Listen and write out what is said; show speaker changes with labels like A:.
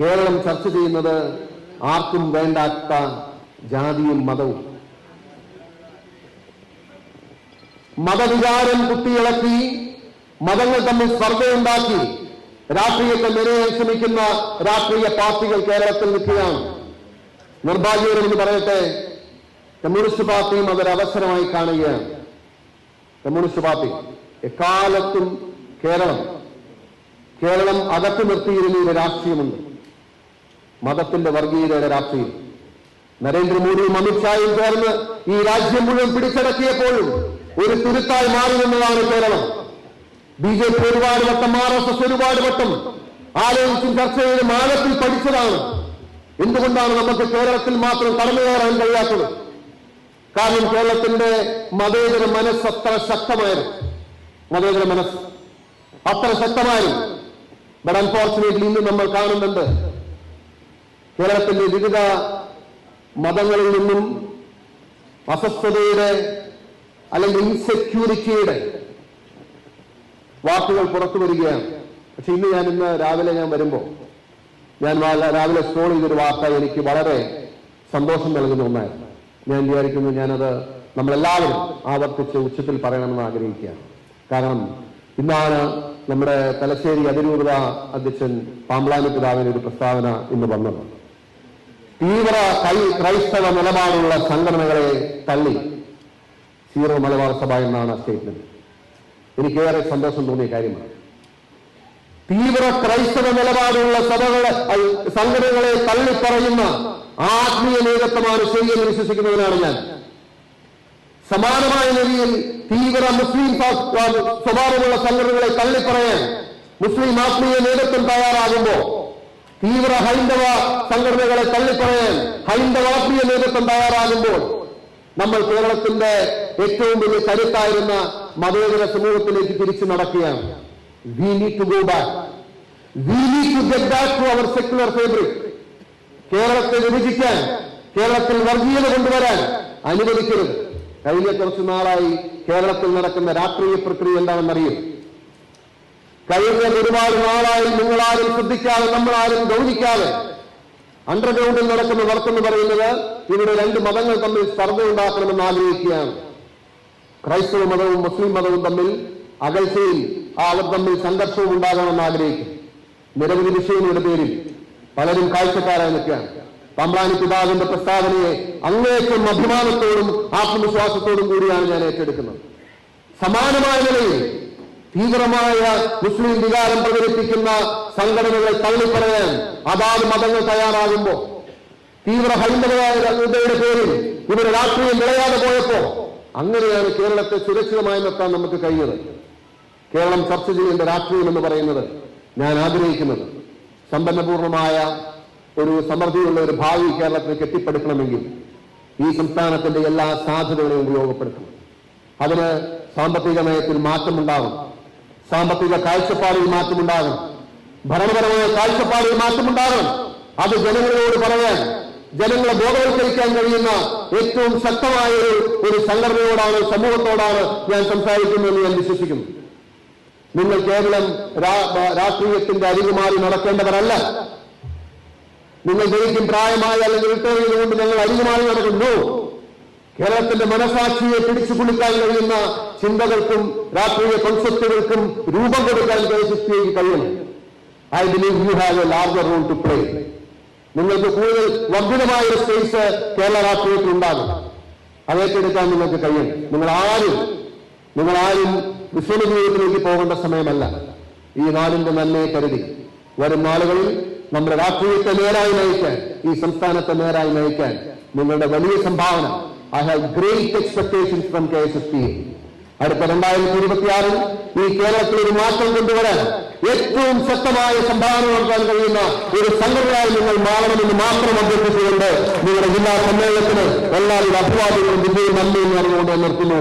A: കേരളം ചർച്ച ചെയ്യുന്നത് ആർക്കും വേണ്ടാത്ത ജാതിയും മതവും. മതവികാരം കുത്തിയിളക്കി മതങ്ങൾ തമ്മിൽ സ്പർദ്ധയുണ്ടാക്കി രാഷ്ട്രീയത്തെ നിലയിൽ ശ്രമിക്കുന്ന രാഷ്ട്രീയ പാർട്ടികൾ കേരളത്തിൽ നിൽക്കുകയാണ്. നിർഭാഗ്യകരമെന്ന് പറയട്ടെ കമ്മ്യൂണിസ്റ്റ് പാർട്ടിയും അതൊരവസരമായി കാണുകയാണ്. കമ്മ്യൂണിസ്റ്റ് പാർട്ടി എക്കാലത്തും കേരളം കേരളം അകത്തു നിർത്തിയിരുന്ന ഒരു രാഷ്ട്രീയമുണ്ട്. മതത്തിന്റെ വർഗീയതയുടെ രാത്രിയിൽ നരേന്ദ്രമോദിയും അമിത്ഷായും ചേർന്ന് ഈ രാജ്യം മുഴുവൻ പിടിച്ചടക്കിയപ്പോഴും ഒരു തുരുത്തായി മാറി നിന്നതാണ് കേരളം. ബി ജെ പി ഒരുപാട് വട്ടം ആർ എസ് എസ് ഒരുപാട് വട്ടം ആലോചിച്ചും ചർച്ച ചെയ്ത് മാനത്തിൽ പഠിച്ചതാണ്. എന്തുകൊണ്ടാണ് നമുക്ക് കേരളത്തിൽ മാത്രം കടന്നു കയറാൻ കഴിയാത്തത്? കാരണം കേരളത്തിന്റെ മതേതര മനസ്സ് അത്ര ശക്തമായിരുന്നു. മതേതര മനസ്സ് അത്ര ശക്തമായിരുന്നു. ബട്ട് അൺഫോർച്ചുനേറ്റ്ലി ഇന്ന് നമ്മൾ കാണുന്നുണ്ട് കേരളത്തിന്റെ വിവിധ മതങ്ങളിൽ നിന്നും അസ്വസ്ഥതയുടെ അല്ലെങ്കിൽ ഇൻസെക്യൂരിറ്റിയുടെ വാക്കുകൾ പുറത്തു വരികയാണ്. പക്ഷെ ഇന്ന് ഞാൻ ഇന്ന് രാവിലെ ഞാൻ വരുമ്പോൾ ഞാൻ രാവിലെ സ്ക്രോൾ ചെയ്തൊരു വാർത്ത എനിക്ക് വളരെ സന്തോഷം നൽകുന്ന ഒന്നായിരുന്നു ഞാൻ വിചാരിക്കുന്നു ഞാനത് നമ്മളെല്ലാവരും ആവർത്തിച്ച് ഉച്ചത്തിൽ പറയണമെന്ന് ആഗ്രഹിക്കുകയാണ്. കാരണം ഇന്നാണ് നമ്മുടെ തലശ്ശേരി അതിരൂപത അധ്യക്ഷൻ പാമ്പ്ലാനി പിതാവിന് ഒരു പ്രസ്താവന ഇന്ന് വന്നത്. തീവ്ര കൈ ക്രൈസ്തവ നിലപാടുള്ള സംഘടനകളെ തള്ളി. സീറോ മലബാർ സഭ എന്നാണ് സ്റ്റേറ്റ്മെന്റ്. എനിക്കേറെ സന്തോഷം തോന്നിയ കാര്യമാണ്. തീവ്ര ക്രൈസ്തവ നിലപാടുള്ള സഭകളെ സംഘടനകളെ തള്ളിപ്പറയുന്ന ആത്മീയ നേതൃത്വമാണ് ശരിയെന്ന് വിശ്വസിക്കുന്നതിനാണ് ഞാൻ. സമാനമായ നിലയിൽ തീവ്ര മുസ്ലിം സ്വ- സ്വഭാവമുള്ള സംഘടനകളെ തള്ളിപ്പറയാൻ മുസ്ലിം ആത്മീയ നേതൃത്വം തയ്യാറാകുമ്പോ തീവ്ര ഹൈന്ദവ സംഘടനകളെ തള്ളിപ്പറയാൻ ഹൈന്ദവ ആത്മീയ നേതൃത്വം തയ്യാറാകുമ്പോൾ നമ്മൾ കേരളത്തിന്റെ ഏറ്റവും വലിയ കരുത്തായിരുന്ന മതേതര സമൂഹത്തിലേക്ക് തിരിച്ചു നടക്കുകയാണ്. We need to go back we need to get back to our secular fabric കേരളത്തെ വിഭജിക്കാൻ കേരളത്തിൽ വർഗീയത കൊണ്ടുവരാൻ അനുവദിക്കരുത്. കഴിഞ്ഞ കുറച്ചു നാളായി കേരളത്തിൽ നടക്കുന്ന രാഷ്ട്രീയ പ്രക്രിയ എന്താണെന്നറിയും? കഴിഞ്ഞ ഒരുപാട് നാളായി നിങ്ങളാരും ശ്രദ്ധിക്കാതെ നമ്മളാരും ഗൗനിക്കാതെ അണ്ടർഗ്രൗണ്ടിൽ നടക്കുന്ന വർക്കെന്ന് പറയുന്നത് ഇവിടെ രണ്ട് മതങ്ങൾ തമ്മിൽ സ്പർദ്ധ ഉണ്ടാക്കണമെന്ന് ആഗ്രഹിക്കുകയാണ്. ക്രൈസ്തവ മതവും മുസ്ലിം മതവും തമ്മിൽ അകൽച്ചയിൽ അവർ തമ്മിൽ സംഘർഷവും ഉണ്ടാകണമെന്ന് ആഗ്രഹിക്കും. നിരവധി വിഷയങ്ങളുടെ പേരിൽ പലരും കാഴ്ചക്കാരായി നിൽക്കുകയാണ് പമ്പാനി പിതാവിന്റെ പ്രസ്താവനയെ അങ്ങേക്കും അഭിമാനത്തോടും ആത്മവിശ്വാസത്തോടും കൂടിയാണ് ഞാൻ ഏറ്റെടുക്കുന്നത്. സമാനമായ നിലയിൽ തീവ്രമായ മുസ്ലിം വികാരം പ്രകടിപ്പിക്കുന്ന സംഘടനകളെ തള്ളിപ്പറയാൻ അതാത് മതങ്ങൾ തയ്യാറാകുമ്പോ തീവ്ര ഹൈന്ദവതയുടെ പേരിൽ ഇവിടെ രാഷ്ട്രീയം വിളയാതെ പോയപ്പോ അങ്ങനെയാണ് കേരളത്തെ സുരക്ഷിതമായി നിർത്താൻ നമുക്ക് കഴിയുന്നത്. കേരളം ചർച്ച ചെയ്യേണ്ട രാഷ്ട്രീയം എന്ന് പറയുന്നത് ഞാൻ ആഗ്രഹിക്കുന്നത് സമ്പന്നപൂർണമായ ഒരു സമൃദ്ധിയുള്ള ഒരു ഭാവി കേരളത്തിന് കെട്ടിപ്പടുക്കണമെങ്കിൽ ഈ സംസ്ഥാനത്തിന്റെ എല്ലാ സാധ്യതകളെയും ഉപയോഗപ്പെടുത്തണം. അതിന് സാമ്പത്തിക നയത്തിൽ മാറ്റമുണ്ടാകും സാമ്പത്തിക കാഴ്ചപ്പാടിൽ മാറ്റമുണ്ടാകും ഭരണപരമായ കാഴ്ചപ്പാടിൽ മാറ്റമുണ്ടാകണം. അത് ജനങ്ങളോട് പറയാൻ ജനങ്ങളെ ബോധവൽക്കരിക്കാൻ കഴിയുന്ന ഏറ്റവും ശക്തമായ ഒരു ഒരു സംഘടനയോടാണ് സമൂഹത്തോടാണ് ഞാൻ സംസാരിക്കുന്നതെന്ന് ഞാൻ വിശ്വസിക്കുന്നു. നിങ്ങൾ കേവലം രാഷ്ട്രീയത്തിന്റെ അരികു മാറി നടക്കേണ്ടവരല്ല. നിങ്ങൾ ജയിക്കും പ്രായമായ അല്ലെങ്കിൽ റിട്ടയർ ചെയ്തുകൊണ്ട് അരികുമാറി അരികു നടക്കുന്നു. കേരളത്തിന്റെ മനസാക്ഷിയെ പിടിച്ചു കുളിക്കാൻ കഴിയുന്ന ചിന്തകൾക്കും രാഷ്ട്രീയ കോൺസെപ്റ്റുകൾക്കും രൂപം കൊടുക്കാൻ കഴിയും കഴിയണം. I believe you have a larger role to play നിങ്ങൾക്ക് കൂടുതൽ വർദ്ധിതമായ സ്പേസ് കേരള രാഷ്ട്രീയത്തിൽ ഉണ്ടാകും. അതേറ്റെടുക്കാൻ നിങ്ങൾക്ക് കഴിയും. നിങ്ങൾ ആരും നിങ്ങൾ ആരും വിശ്വന ജീവിതത്തിലേക്ക് പോകേണ്ട സമയമല്ല. ഈ നാടിന്റെ നന്മയെ കരുതി. വരും നാളുകളിൽ നമ്മുടെ രാഷ്ട്രീയത്തെ നേരായി നയിക്കാൻ ഈ സംസ്ഥാനത്തെ നേരായി നയിക്കാൻ നിങ്ങളുടെ വലിയ സംഭാവന I have great expectations from K S S P അടുത്ത രണ്ടായിരത്തി ഇരുപത്തിയാറിൽ ഈ കേരളത്തിൽ ഒരു മാറ്റം കൊണ്ടുവരാൻ ഏറ്റവും ശക്തമായ സംഭാവന നൽകാൻ കഴിയുന്ന ഒരു സംഘടനയായി നിങ്ങൾ മാറണമെന്ന് മാത്രം അഭ്യർത്ഥിച്ചുകൊണ്ട് നിങ്ങളുടെ ജില്ലാ സമ്മേളനത്തിന് എല്ലാവരും അഭിവാദ്യങ്ങളും വിജയവും നന്ദിയും അറിഞ്ഞുകൊണ്ട് നിർത്തുന്നു.